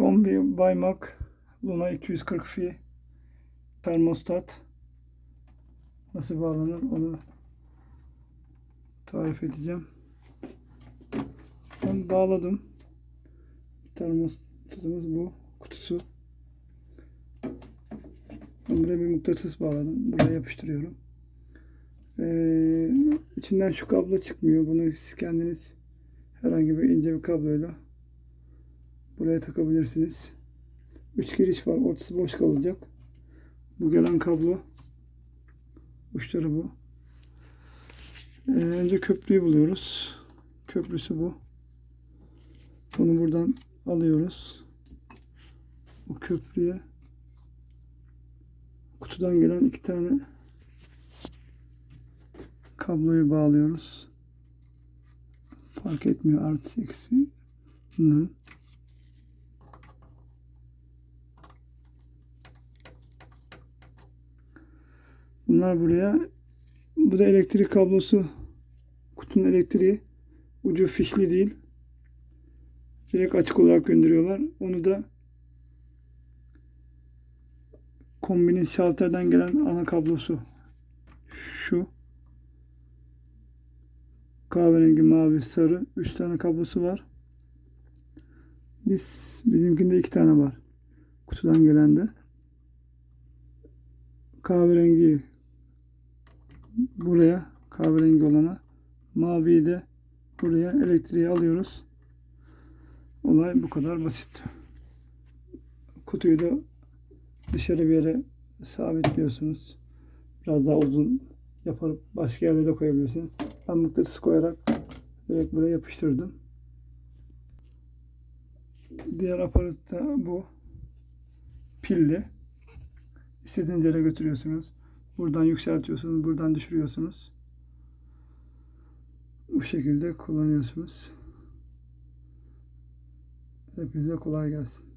Kombi Baymak Luna 240 fi termostat nasıl bağlanır onu tarif edeceğim. Ben bağladım. Termostatımız bu. Kutusu. Ben buraya bir mıknatıs bağladım. Buraya yapıştırıyorum. Ee, içinden şu kablo çıkmıyor. Bunu siz kendiniz herhangi bir ince bir kabloyla buraya takabilirsiniz. Üç giriş var. Ortası boş kalacak. Bu gelen kablo. Uçları bu. Ee, önce köprüyü buluyoruz. Köprüsü bu. Bunu buradan alıyoruz. Bu köprüye kutudan gelen iki tane kabloyu bağlıyoruz. Fark etmiyor artı eksi bunların. Bunlar buraya. Bu da elektrik kablosu. Kutunun elektriği. Ucu fişli değil. Direkt açık olarak gönderiyorlar. Onu da kombinin şalterden gelen ana kablosu. Şu. Kahverengi, mavi, sarı. Üç tane kablosu var. Biz bizimkinde iki tane var. Kutudan gelen de. Kahverengi buraya kahverengi olana maviyi de buraya elektriği alıyoruz. Olay bu kadar basit. Kutuyu da dışarı bir yere sabitliyorsunuz. Biraz daha uzun yapıp başka yerlere de koyabilirsiniz. Ben mıknatıs koyarak direkt buraya yapıştırdım. Diğer aparat da bu. Pilli. İstediğiniz yere götürüyorsunuz. Buradan yükseltiyorsunuz, buradan düşürüyorsunuz. Bu şekilde kullanıyorsunuz. Hepinize kolay gelsin.